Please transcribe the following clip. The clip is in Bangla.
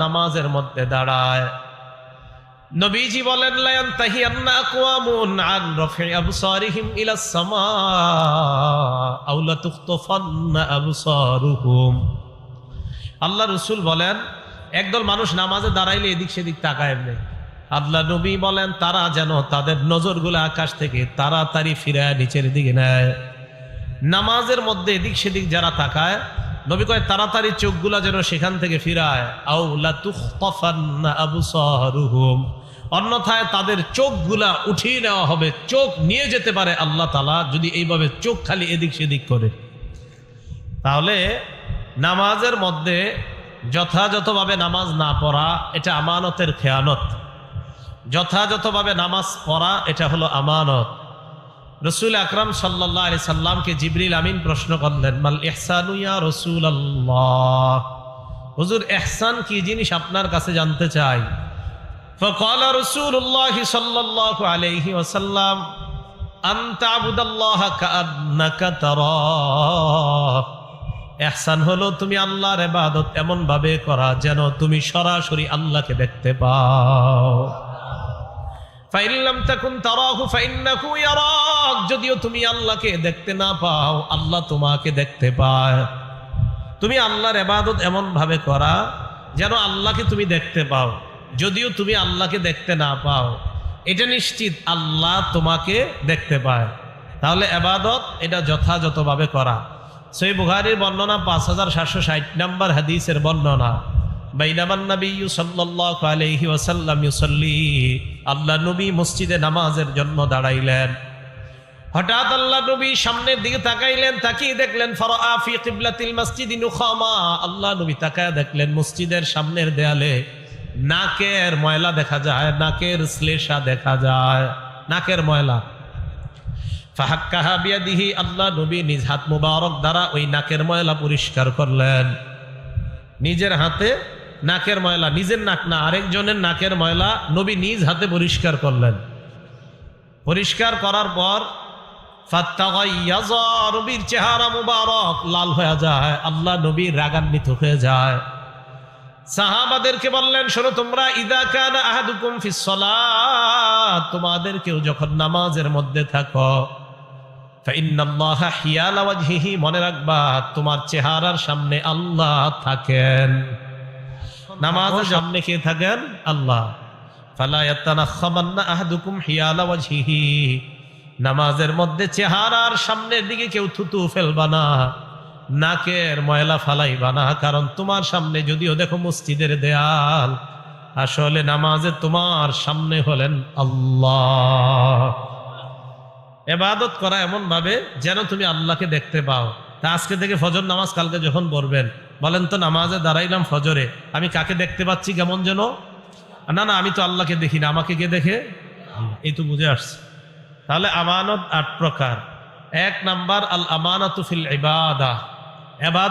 নামাজের মধ্যে দাঁড়ায়। নবীজি বলেন, লায়ান তাহিয়ান্না আকওয়ামুন আল্লাহ রসুল বলেন, একদল মানুষ নামাজে দাঁড়াইলে এদিক সেদিক তাকায় এমনি। আল্লাহ নবী বলেন, তারা যেন তাদের নজরগুলো আকাশ থেকে তাড়াতাড়ি ফিরে নিচের দিকে নেয়। নামাজের মধ্যে এদিক সেদিক যারা তাকায় নবী কয়, তাড়াতাড়ি চোখগুলা যেন সেখান থেকে ফিরায়। অন্যথায় তাদের চোখগুলা উঠিয়ে নেওয়া হবে, চোখ নিয়ে যেতে পারে আল্লাহ তালা যদি এইভাবে চোখ খালি এদিক সেদিক করে। তাহলে নামাজের মধ্যে যথাযথভাবে নামাজ না পড়া, এটা আমানতের খেয়ানত। যথাযথভাবে নামাজ পড়া, এটা হলো আমানত। রসুল আকরাম সাল্লাহ আলি সাল্লামকে জিবরিল আমিন প্রশ্ন করলেন মাল ইহসানুয়া রসুল আল্লাহ হুজুর এহসান কি জিনিস আপনার কাছে জানতে চাই فقال رسول الله صلى الله عليه وسلم أن تعبد الله كأنك تراه এহসান হলো তুমি আল্লাহর ইবাদত এমন ভাবে করা যেন তুমি সরাসরি আল্লাহকে দেখতে পাও ফাইল্লাম তাকুন তারাহু ফাইন্নাহু ইয়ারাক যদিও তুমি আল্লাহকে দেখতে না পাও, আল্লাহ তোমাকে দেখতে পায়। তুমি আল্লাহর এবাদত এমন ভাবে করা যেন আল্লাহকে তুমি দেখতে পাও, যদিও তুমি আল্লাহকে দেখতে না পাও। এটা নিশ্চিত আল্লাহ তোমাকে দেখতে পায়। তাহলে এবাদত এটা যথাযথভাবে করা। সেই বুখারির বর্ণনা পাঁচ হাজার সাতশো ষাট নম্বর হাদিসের বর্ণনা বাইনামান নবী সাল্লাল্লাহু আলাইহি ওয়াসাল্লাম আল্লাহ নবী মসজিদে নামাজের জন্য দাঁড়াইলেন। হঠাৎ আল্লাহ নবী সামনের দিকে তাকাইলেন, তাকিয়ে দেখলেন, ফারাআ ফি কিবলাতিল মসজিদি নুখামা। আল্লাহ নবী তাকায় দেখলেন, মসজিদের সামনের দেয়ালে নাকের ময়লা দেখা যায়, নাকের শ্লেষা দেখা যায়, নাকের ময়লা। ফাহাক্কাহা বিয়াদিহি, আল্লাহ নবী নিজ হাত মুবারক দ্বারা ওই নাকের ময়লা পরিষ্কার করলেন। নিজের হাতে নাকের ময়লা, নিজের নাক না, আরেকজনের নাকের ময়লা নবী নিজ হাতে পরিষ্কার করলেন। পরিষ্কার করার পর নবীর চেহারা মুবারক লাল হয়ে যায়, আল্লাহ নবীর রাগান্বিত হয়ে যায়। সাহাবাদেরকে বললেন, শোনো তোমরা, ইদা কান আহাদুকুম ফিস সালাত তোমাদের কেউ যখন নামাজের মধ্যে থাকো মনে রাখবা, তোমার চেহারার সামনে আল্লাহ থাকেন। নামাজের সামনে কে থাকেন? আল্লাহ। ফালা আহাদুকুম হিয়ালা ওয়াজহিহি নামাজের মধ্যে চেহারার সামনের দিকে কেউ থুতু ফেলবা না, নাকের ময়লা ফালাইবা না, কারণ তোমার সামনে যদিও দেখো মসজিদের দেয়াল, আসলে নামাজে তোমার সামনে হলেন আল্লাহ। এবাদত করা এমন ভাবে যেন তুমি আল্লাহকে দেখতে পাও। তা আজকে থেকে ফজর নামাজ কালকে যখন পড়বেন, বলেন তো নামাজে দাঁড়াইলাম ফজরে, আমি কাকে দেখতে পাচ্ছি কেমন যেন? না না, আমি তো আল্লাহকে দেখি না, আমাকে কে দেখে? এই তো বুঝে আসছে। তাহলে আমানত আট প্রকার। এক নাম্বার আল আমানাতু ফিল ইবাদা এবাদত